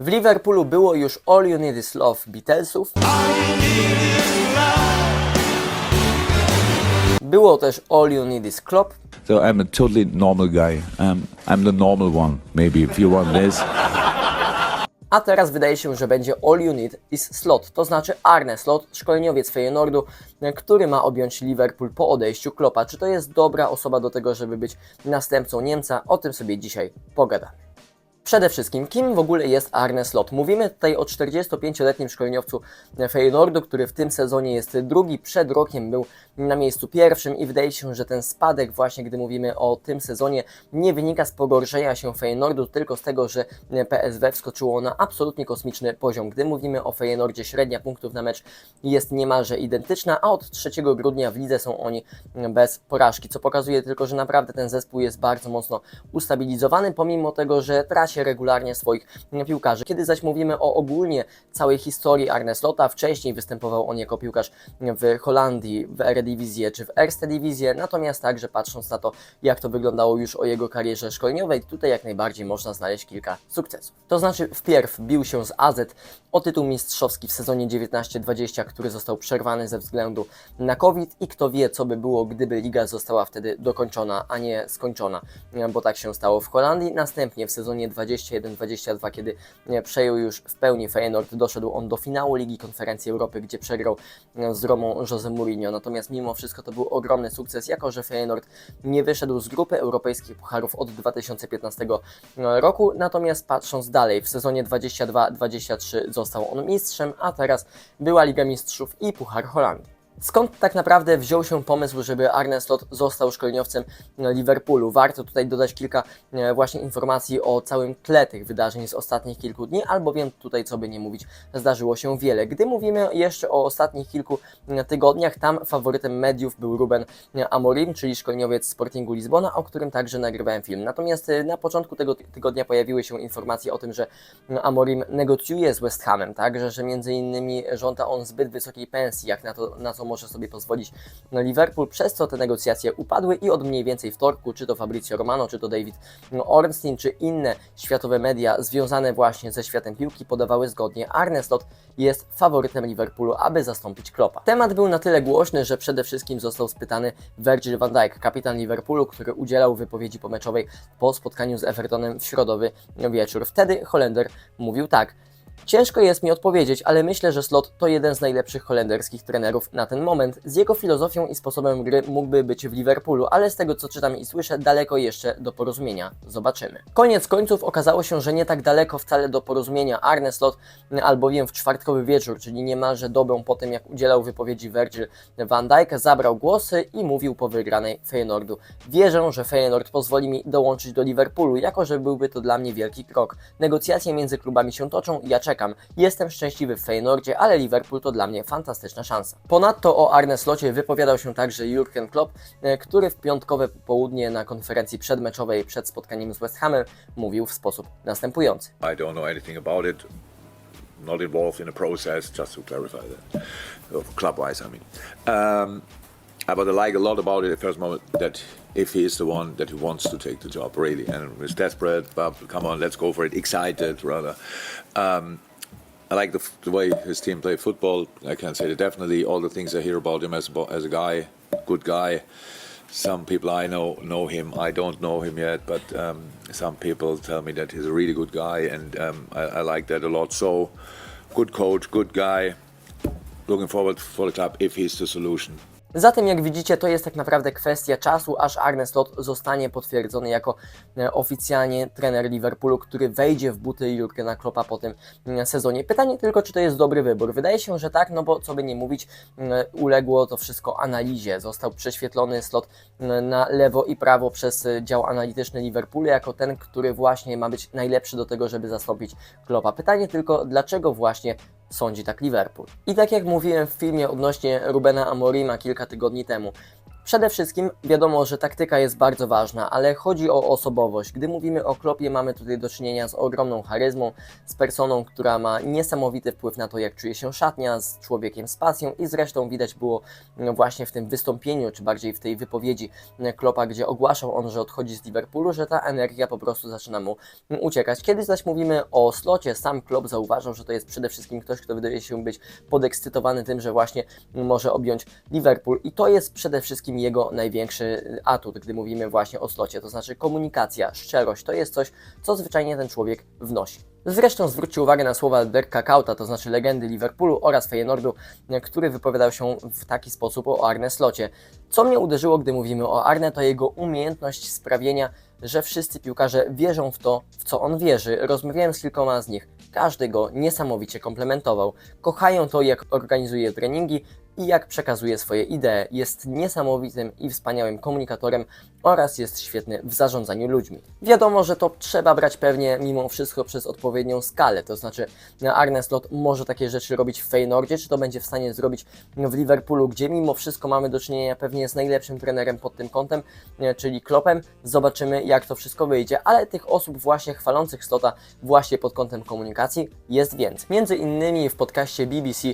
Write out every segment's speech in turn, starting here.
W Liverpoolu było już All You Need Is Love Beatlesów. Było też All You Need Is Klopp. So I'm a totally normal guy. Um, I'm the normal one, maybe, if you want this. A teraz wydaje się, że będzie All You Need is Slot, to znaczy Arne Slot, szkoleniowiec Feyenoordu, który ma objąć Liverpool po odejściu Kloppa. Czy to jest dobra osoba do tego, żeby być następcą Niemca? O tym sobie dzisiaj pogadamy. Przede wszystkim, kim w ogóle jest Arne Slot? Mówimy tutaj o 45-letnim szkoleniowcu Feyenoordu, który w tym sezonie jest drugi, przed rokiem był na miejscu pierwszym i wydaje się, że ten spadek właśnie, gdy mówimy o tym sezonie, nie wynika z pogorszenia się Feyenoordu, tylko z tego, że PSW wskoczyło na absolutnie kosmiczny poziom. Gdy mówimy o Feyenoordzie, średnia punktów na mecz jest niemalże identyczna, a od 3 grudnia w lidze są oni bez porażki, co pokazuje tylko, że naprawdę ten zespół jest bardzo mocno ustabilizowany, pomimo tego, że traci regularnie swoich piłkarzy. Kiedy zaś mówimy o ogólnie całej historii Arne Slota, wcześniej występował on jako piłkarz w Holandii, w Eredivisie czy w Erste Divisie, natomiast także patrząc na to, jak to wyglądało już o jego karierze szkoleniowej, tutaj jak najbardziej można znaleźć kilka sukcesów. To znaczy wpierw bił się z AZ o tytuł mistrzowski w sezonie 19-20, który został przerwany ze względu na COVID i kto wie, co by było, gdyby liga została wtedy dokończona, a nie skończona, bo tak się stało w Holandii. Następnie w sezonie 21-22, kiedy e, przejął już w pełni Feyenoord, doszedł on do finału Ligi Konferencji Europy, gdzie przegrał e, z Romą Jose Mourinho. Natomiast mimo wszystko to był ogromny sukces, jako że Feyenoord nie wyszedł z grupy europejskich pucharów od 2015 roku. Natomiast patrząc dalej, w sezonie 22-23 został on mistrzem, a teraz była Liga Mistrzów i Puchar Holandii. Skąd tak naprawdę wziął się pomysł, żeby Arne Slot został szkoleniowcem Liverpoolu? Warto tutaj dodać kilka e, właśnie informacji o całym tle tych wydarzeń z ostatnich kilku dni, albowiem tutaj, co by nie mówić, zdarzyło się wiele. Gdy mówimy jeszcze o ostatnich kilku e, tygodniach, tam faworytem mediów był Ruben Amorim, czyli szkoleniowiec Sportingu Lizbona, o którym także nagrywałem film. Natomiast e, na początku tego tygodnia pojawiły się informacje o tym, że Amorim negocjuje z West Hamem, tak, że, że między innymi żąda on zbyt wysokiej pensji, jak na to, na co może sobie pozwolić na Liverpool, przez co te negocjacje upadły i od mniej więcej wtorku, czy to Fabrizio Romano, czy to David Ornstein, czy inne światowe media związane właśnie ze światem piłki podawały zgodnie, Arne Slot jest faworytem Liverpoolu, aby zastąpić Kloppa. Temat był na tyle głośny, że przede wszystkim został spytany Virgil van Dijk, kapitan Liverpoolu, który udzielał wypowiedzi pomeczowej po spotkaniu z Evertonem w środowy wieczór. Wtedy Holender mówił tak. Ciężko jest mi odpowiedzieć, ale myślę, że Slot to jeden z najlepszych holenderskich trenerów na ten moment. Z jego filozofią i sposobem gry mógłby być w Liverpoolu, ale z tego co czytam i słyszę, daleko jeszcze do porozumienia. Zobaczymy. Koniec końców okazało się, że nie tak daleko wcale do porozumienia Arne Slot, albowiem w czwartkowy wieczór, czyli niemalże dobę po tym, jak udzielał wypowiedzi Virgil van Dijk, zabrał głosy i mówił po wygranej Feyenoordu. Wierzę, że Feyenoord pozwoli mi dołączyć do Liverpoolu, jako że byłby to dla mnie wielki krok. Negocjacje między klubami się toczą, ja czekam. Jestem szczęśliwy w Feyenoordzie, ale Liverpool to dla mnie fantastyczna szansa. Ponadto o Arne Slocie wypowiadał się także Jurgen Klopp, e, który w piątkowe popołudnie na konferencji przedmeczowej przed spotkaniem z West Hamem mówił w sposób następujący. I don't know anything about it. Not involved in the process, just to clarify that. Club-wise, I mean. Um, but I like a lot about it at first moment that if he is the one that he wants to take the job, really, and is desperate, but come on, let's go for it, excited rather. Um, I like the, the way his team play football. I can say that definitely all the things I hear about him as a, as a guy, good guy. Some people I know know him. I don't know him yet, but um, some people tell me that he's a really good guy, and um, I, I like that a lot. So, good coach, good guy. Looking forward for the club if he's the solution. Zatem, jak widzicie, to jest tak naprawdę kwestia czasu, aż Arne Slot zostanie potwierdzony jako e, oficjalnie trener Liverpoolu, który wejdzie w buty Jurgena Kloppa po tym mm, sezonie. Pytanie tylko, czy to jest dobry wybór. Wydaje się, że tak, no bo co by nie mówić, mm, uległo to wszystko analizie. Został prześwietlony Slot mm, na lewo i prawo przez e, dział analityczny Liverpoolu jako ten, który właśnie ma być najlepszy do tego, żeby zastąpić Kloppa. Pytanie tylko, dlaczego właśnie sądzi tak Liverpool. I tak jak mówiłem w filmie odnośnie Rubena Amorima kilka tygodni temu, Przede wszystkim wiadomo, że taktyka jest bardzo ważna, ale chodzi o osobowość. Gdy mówimy o Klopie, mamy tutaj do czynienia z ogromną charyzmą, z personą, która ma niesamowity wpływ na to, jak czuje się szatnia, z człowiekiem z pasją i zresztą widać było no, właśnie w tym wystąpieniu, czy bardziej w tej wypowiedzi Klopa, gdzie ogłaszał on, że odchodzi z Liverpoolu, że ta energia po prostu zaczyna mu uciekać. Kiedy zaś mówimy o slocie, sam Klopp zauważał, że to jest przede wszystkim ktoś, kto wydaje się być podekscytowany tym, że właśnie może objąć Liverpool i to jest przede wszystkim jego największy atut, gdy mówimy właśnie o slocie, to znaczy komunikacja, szczerość, to jest coś, co zwyczajnie ten człowiek wnosi. Zresztą zwróćcie uwagę na słowa Dirka Kauta, to znaczy legendy Liverpoolu oraz Feyenoordu, który wypowiadał się w taki sposób o Arne Slocie. Co mnie uderzyło, gdy mówimy o Arne, to jego umiejętność sprawienia, że wszyscy piłkarze wierzą w to, w co on wierzy. Rozmawiałem z kilkoma z nich. Każdy go niesamowicie komplementował. Kochają to, jak organizuje treningi i jak przekazuje swoje idee. Jest niesamowitym i wspaniałym komunikatorem oraz jest świetny w zarządzaniu ludźmi. Wiadomo, że to trzeba brać pewnie mimo wszystko przez odpowiednią skalę, to znaczy Arne Slot może takie rzeczy robić w Feyenoordzie, czy to będzie w stanie zrobić w Liverpoolu, gdzie mimo wszystko mamy do czynienia pewnie z najlepszym trenerem pod tym kątem, e, czyli Kloppem. Zobaczymy jak to wszystko wyjdzie, ale tych osób właśnie chwalących Slota właśnie pod kątem komunikacji jest więcej. Między innymi w podcaście BBC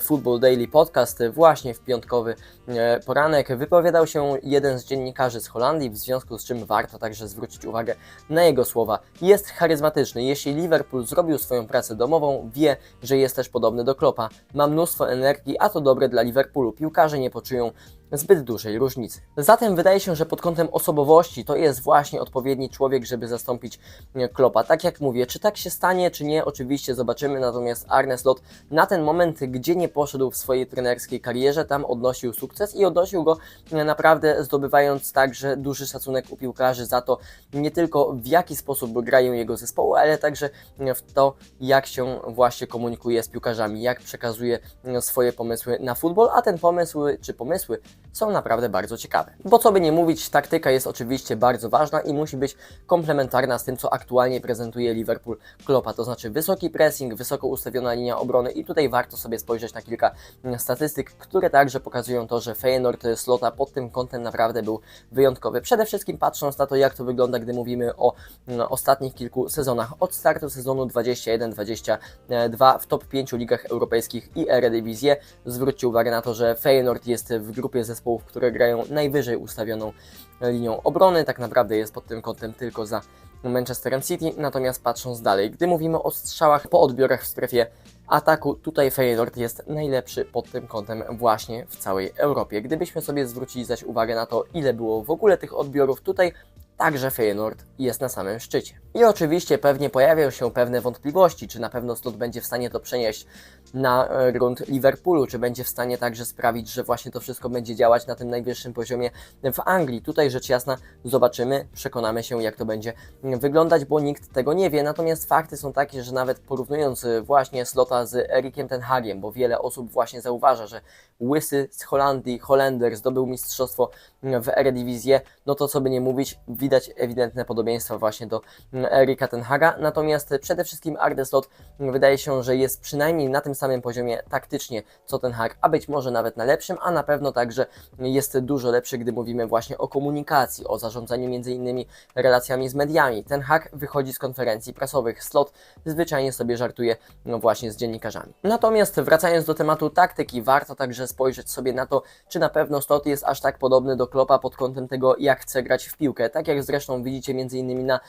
Football Daily Podcast właśnie w piątkowy e, poranek wypowiadał się jeden z dziennikarzy z Holandii, w związku z czym warto także zwrócić uwagę na jego słowa. Jest charyzmatyczny. Jeśli Liverpool zrobił swoją pracę domową, wie, że jest też podobny do Kloppa. Ma mnóstwo energii, a to dobre dla Liverpoolu. Piłkarze nie poczują zbyt dużej różnicy. Zatem wydaje się, że pod kątem osobowości to jest właśnie odpowiedni człowiek, żeby zastąpić e, Kloppa. Tak jak mówię, czy tak się stanie, czy nie, oczywiście zobaczymy, natomiast Arne Slot na ten moment, gdzie nie poszedł w swojej trenerskiej karierze, tam odnosił sukces i odnosił go e, naprawdę zdobywając także duży szacunek u piłkarzy za to nie tylko w jaki sposób grają jego zespoły, ale także w to, jak się właśnie komunikuje z piłkarzami, jak przekazuje e, swoje pomysły na futbol, a ten pomysł czy pomysły są naprawdę bardzo ciekawe. Bo co by nie mówić, taktyka jest oczywiście bardzo ważna i musi być komplementarna z tym, co aktualnie prezentuje Liverpool Kloppa, to znaczy wysoki pressing, wysoko ustawiona linia obrony i tutaj warto sobie spojrzeć na kilka mm, statystyk, które także pokazują to, że Feyenoord Slota pod tym kątem naprawdę był wyjątkowy. Przede wszystkim patrząc na to, jak to wygląda, gdy mówimy o mm, ostatnich kilku sezonach. Od startu sezonu 21-22 w top 5 ligach europejskich i Eredivisie. Zwróćcie uwagę na to, że Feyenoord jest w grupie zespołów, które grają najwyżej ustawioną linią obrony. Tak naprawdę jest pod tym kątem tylko za Manchesterem City. Natomiast patrząc dalej, gdy mówimy o strzałach po odbiorach w strefie ataku, tutaj Feyenoord jest najlepszy pod tym kątem właśnie w całej Europie. Gdybyśmy sobie zwrócili zaś uwagę na to, ile było w ogóle tych odbiorów, tutaj także Feyenoord jest na samym szczycie. I oczywiście pewnie pojawią się pewne wątpliwości, czy na pewno Slot będzie w stanie to przenieść na e, grunt Liverpoolu, czy będzie w stanie także sprawić, że właśnie to wszystko będzie działać na tym najwyższym poziomie w Anglii. Tutaj rzecz jasna zobaczymy, przekonamy się jak to będzie wyglądać, bo nikt tego nie wie. Natomiast fakty są takie, że nawet porównując e, właśnie Slota z Erikiem Ten Hagiem, bo wiele osób właśnie zauważa, że Łysy z Holandii, Holender zdobył mistrzostwo w Eredivisie, no to co by nie mówić, widać ewidentne podobieństwa właśnie do Erika Tenhaga, natomiast przede wszystkim Arne Slot wydaje się, że jest przynajmniej na tym samym poziomie taktycznie co Ten Hag, a być może nawet na lepszym, a na pewno także jest dużo lepszy, gdy mówimy właśnie o komunikacji, o zarządzaniu między innymi relacjami z mediami. Ten Hag wychodzi z konferencji prasowych, Slot zwyczajnie sobie żartuje no właśnie z dziennikarzami. Natomiast wracając do tematu taktyki, warto także spojrzeć sobie na to, czy na pewno Slot jest aż tak podobny do Kloppa pod kątem tego, jak chce grać w piłkę. Tak jak zresztą widzicie między innymi na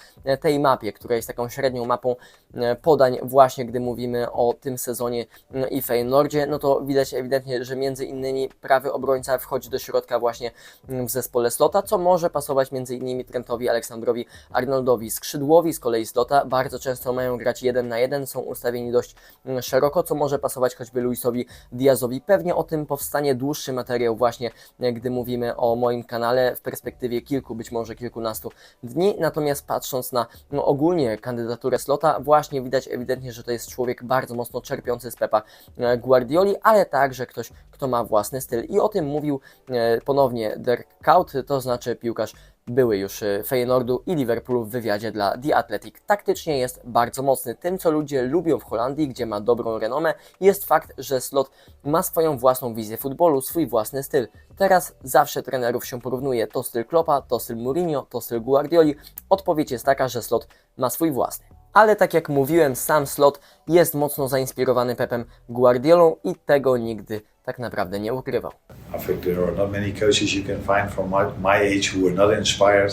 tej mapie, która jest taką średnią mapą e, podań właśnie, gdy mówimy o tym sezonie e, i Feyenoordzie, no to widać ewidentnie, że między innymi prawy obrońca wchodzi do środka właśnie w zespole Slota, co może pasować między innymi Trentowi, Aleksandrowi, Arnoldowi. Skrzydłowi z kolei Slota bardzo często mają grać jeden na jeden, są ustawieni dość szeroko, co może pasować choćby Luisowi Diazowi. Pewnie o tym powstanie dłuższy materiał właśnie, gdy mówimy o moim kanale w perspektywie kilku, być może kilkunastu dni. Natomiast patrząc na no, ogólnie kandydaturę Slota, właśnie widać ewidentnie, że to jest człowiek bardzo mocno czerpiący z Pepa e, Guardioli, ale także ktoś, kto ma własny styl. I o tym mówił e, ponownie Dirk Kuyt, to znaczy piłkarz były już e, Feyenoordu i Liverpoolu w wywiadzie dla The Athletic. Taktycznie jest bardzo mocny. Tym, co ludzie lubią w Holandii, gdzie ma dobrą renomę, jest fakt, że Slot ma swoją własną wizję futbolu, swój własny styl. Teraz zawsze trenerów się porównuje. To styl Kloppa, to styl Mourinho, to styl Guardioli. Odpowiedź jest taka, że Slot ma swój własny. Ale tak jak mówiłem, sam Slot jest mocno zainspirowany Pepem Guardiolą i tego nigdy tak naprawdę nie ukrywał. I think there are not many coaches you can find from my, my age who were not inspired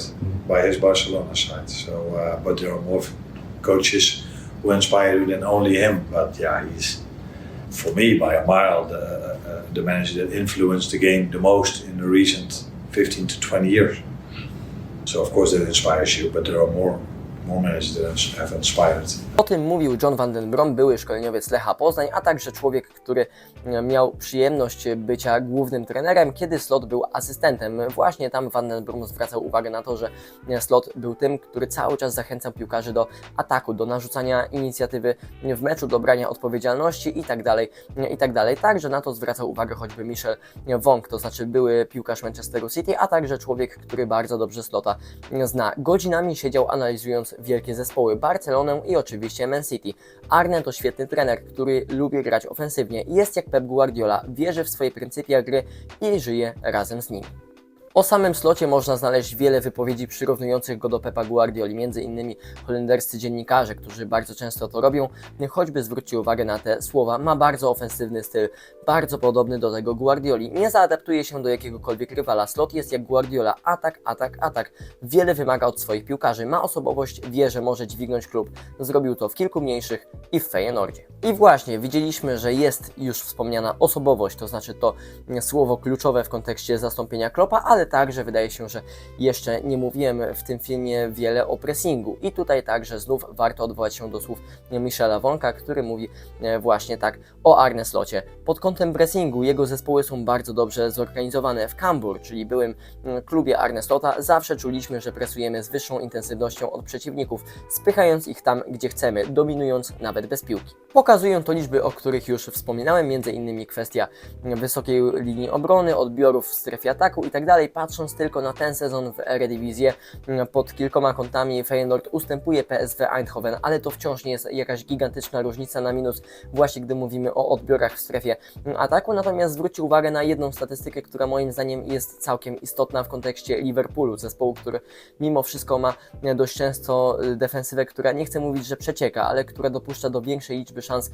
by his Barcelona side. So, uh, but there are more coaches who inspire you than only him. But yeah, he's for me by a mile the, uh, the manager that influenced the game the most in the recent 15 to 20 years. So of course that inspires you, but there are more managers that have inspired. O tym mówił John van den Brom, były szkoleniowiec Lecha Poznań, a także człowiek, który e, miał przyjemność bycia głównym trenerem, kiedy Slot był asystentem. Właśnie tam van den Brom zwracał uwagę na to, że e, Slot był tym, który cały czas zachęcał piłkarzy do ataku, do narzucania inicjatywy w meczu, do brania odpowiedzialności itd. itd. Także na to zwracał uwagę choćby Michel Wong, to znaczy były piłkarz Manchesteru City, a także człowiek, który bardzo dobrze Slota zna. Godzinami siedział analizując wielkie zespoły Barcelonę i oczywiście Man City. Arne to świetny trener, który lubi grać ofensywnie. Jest jak Pep Guardiola, wierzy w swoje pryncypia gry i żyje razem z nim. O samym slocie można znaleźć wiele wypowiedzi przyrównujących go do Pepa Guardioli, między innymi holenderscy dziennikarze, którzy bardzo często to robią, choćby zwróćcie uwagę na te słowa, ma bardzo ofensywny styl, bardzo podobny do tego Guardioli, nie zaadaptuje się do jakiegokolwiek rywala, slot jest jak Guardiola, atak, atak, atak, wiele wymaga od swoich piłkarzy, ma osobowość, wie, że może dźwignąć klub, zrobił to w kilku mniejszych i w Feyenoordzie. I właśnie, widzieliśmy, że jest już wspomniana osobowość, to znaczy to słowo kluczowe w kontekście zastąpienia Klopa, ale także wydaje się, że jeszcze nie mówiłem w tym filmie wiele o pressingu. I tutaj także znów warto odwołać się do słów Michela Wonka, który mówi e, właśnie tak o Arne Slocie. Pod kątem pressingu jego zespoły są bardzo dobrze zorganizowane. W Cambur, czyli byłym mm, klubie Arne Slota, zawsze czuliśmy, że presujemy z wyższą intensywnością od przeciwników, spychając ich tam, gdzie chcemy, dominując nawet bez piłki. Pokazują to liczby, o których już wspominałem, między innymi kwestia wysokiej linii obrony, odbiorów w strefie ataku itd. Patrząc tylko na ten sezon w Eredivisie, pod kilkoma kątami Feyenoord ustępuje PSV Eindhoven, ale to wciąż nie jest jakaś gigantyczna różnica na minus, właśnie gdy mówimy o odbiorach w strefie ataku. Natomiast zwróćcie uwagę na jedną statystykę, która moim zdaniem jest całkiem istotna w kontekście Liverpoolu, zespołu, który mimo wszystko ma dość często defensywę, która nie chcę mówić, że przecieka, ale która dopuszcza do większej liczby szans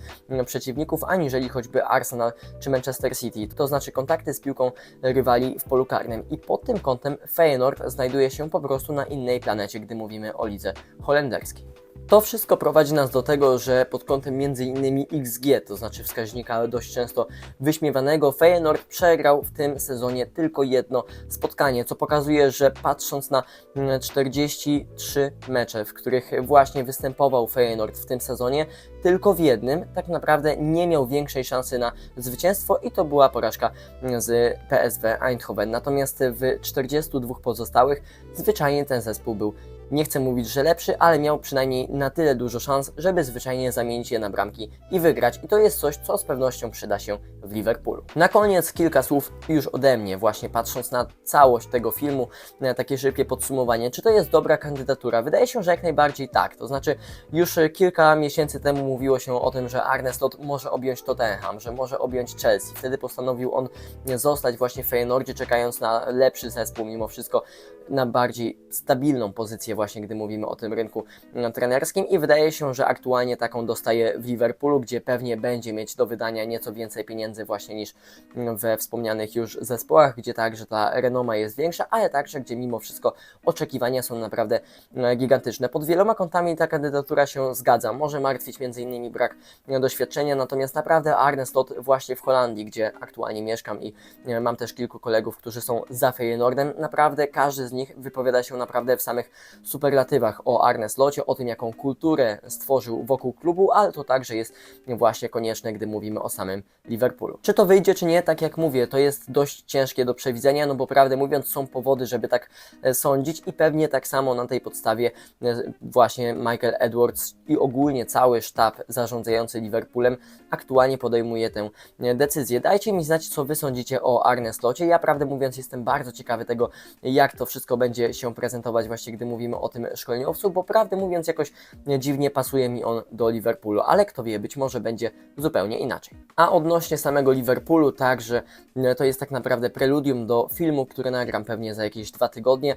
przeciwników, aniżeli choćby Arsenal czy Manchester City. To znaczy kontakty z piłką rywali w polu karnym. I pod tym kątem Feyenoord znajduje się po prostu na innej planecie, gdy mówimy o lidze holenderskiej. To wszystko prowadzi nas do tego, że pod kątem m.in. XG, to znaczy wskaźnika dość często wyśmiewanego, Feyenoord przegrał w tym sezonie tylko jedno spotkanie, co pokazuje, że patrząc na mm, 43 mecze, w których właśnie występował Feyenoord w tym sezonie, tylko w jednym tak naprawdę nie miał większej szansy na zwycięstwo i to była porażka z PSW Eindhoven. Natomiast w 42 pozostałych zwyczajnie ten zespół był nie chcę mówić, że lepszy, ale miał przynajmniej na tyle dużo szans, żeby zwyczajnie zamienić je na bramki i wygrać. I to jest coś, co z pewnością przyda się w Liverpoolu. Na koniec kilka słów już ode mnie, właśnie patrząc na całość tego filmu, na takie szybkie podsumowanie. Czy to jest dobra kandydatura? Wydaje się, że jak najbardziej tak. To znaczy, już kilka miesięcy temu mówiło się o tym, że Arne Slot może objąć Tottenham, że może objąć Chelsea. Wtedy postanowił on zostać właśnie w Feyenoordzie, czekając na lepszy zespół, mimo wszystko na bardziej stabilną pozycję właśnie gdy mówimy o tym rynku mm, trenerskim i wydaje się, że aktualnie taką dostaje w Liverpoolu, gdzie pewnie będzie mieć do wydania nieco więcej pieniędzy właśnie niż mm, we wspomnianych już zespołach, gdzie także ta renoma jest większa, ale także gdzie mimo wszystko oczekiwania są naprawdę mm, gigantyczne. Pod wieloma kątami ta kandydatura się zgadza. Może martwić m.in. brak doświadczenia, natomiast naprawdę Arne Slot właśnie w Holandii, gdzie aktualnie mieszkam i mam też kilku kolegów, którzy są za Feyenoordem, naprawdę każdy z nich wypowiada się naprawdę w samych superlatywach o Arne Slocie, o tym jaką kulturę stworzył wokół klubu, ale to także jest właśnie konieczne, gdy mówimy o samym Liverpoolu. Czy to wyjdzie, czy nie, tak jak mówię, to jest dość ciężkie do przewidzenia, no bo prawdę mówiąc są powody, żeby tak e, sądzić i pewnie tak samo na tej podstawie e, właśnie Michael Edwards i ogólnie cały sztab zarządzający Liverpoolem aktualnie podejmuje tę e, decyzję. Dajcie mi znać, co Wy sądzicie o Arne Slocie. Ja prawdę mówiąc jestem bardzo ciekawy tego, jak to wszystko będzie się prezentować właśnie, gdy mówimy o tym szkoleniowcu, bo prawdę mówiąc jakoś dziwnie pasuje mi on do Liverpoolu, ale kto wie, być może będzie zupełnie inaczej. A odnośnie samego Liverpoolu, także e, to jest tak naprawdę preludium do filmu, który nagram pewnie za jakieś dwa tygodnie.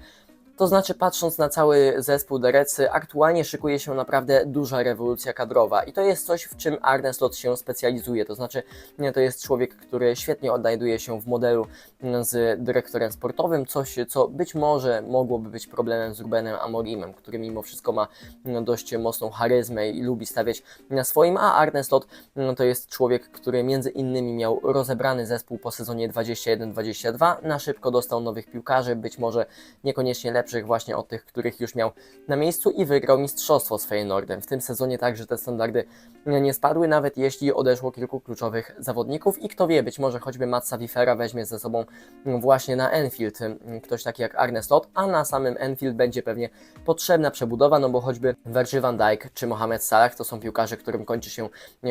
To znaczy, patrząc na cały zespół Derecy, aktualnie szykuje się naprawdę duża rewolucja kadrowa i to jest coś, w czym Arne Slot się specjalizuje. To znaczy, to jest człowiek, który świetnie odnajduje się w modelu mm, z dyrektorem sportowym, coś, co być może mogłoby być problemem z Rubenem Amorimem, który mimo wszystko ma mm, dość mocną charyzmę i lubi stawiać na swoim, a Arne Slot mm, to jest człowiek, który między innymi miał rozebrany zespół po sezonie 21-22, na szybko dostał nowych piłkarzy, być może niekoniecznie lepszych właśnie od tych, których już miał na miejscu i wygrał mistrzostwo z Feyenoordem. W tym sezonie także te standardy nie spadły, nawet jeśli odeszło kilku kluczowych zawodników i kto wie, być może choćby Matsa Wifera weźmie ze sobą właśnie na Enfield ktoś taki jak Arne Slot, a na samym Enfield będzie pewnie potrzebna przebudowa, no bo choćby Virgil van Dijk czy Mohamed Salah to są piłkarze, którym kończy się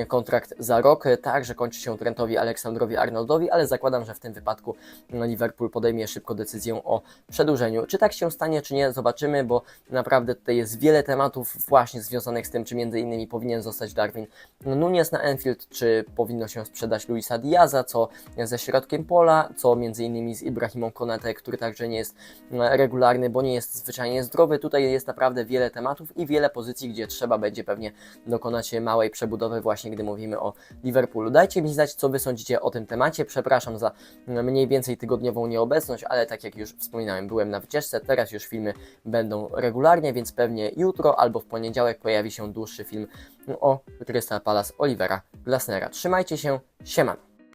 kontrakt za rok, także kończy się Trentowi Aleksandrowi Arnoldowi, ale zakładam, że w tym wypadku Liverpool podejmie szybko decyzję o przedłużeniu. Czy tak się stanie, czy nie, zobaczymy, bo naprawdę tutaj jest wiele tematów właśnie związanych z tym, czy między innymi powinien zostać Darwin Nunes na Enfield, czy powinno się sprzedać Luisa Diaza, co ze środkiem pola, co między innymi z Ibrahimą Konate, który także nie jest regularny, bo nie jest zwyczajnie zdrowy. Tutaj jest naprawdę wiele tematów i wiele pozycji, gdzie trzeba będzie pewnie dokonać małej przebudowy właśnie, gdy mówimy o Liverpoolu. Dajcie mi znać, co Wy sądzicie o tym temacie. Przepraszam za mniej więcej tygodniową nieobecność, ale tak jak już wspominałem, byłem na wycieczce, teraz już filmy będą regularnie, więc pewnie jutro albo w poniedziałek pojawi się dłuższy film o Crystal Palace Olivera Glasnera. Trzymajcie się, siemano!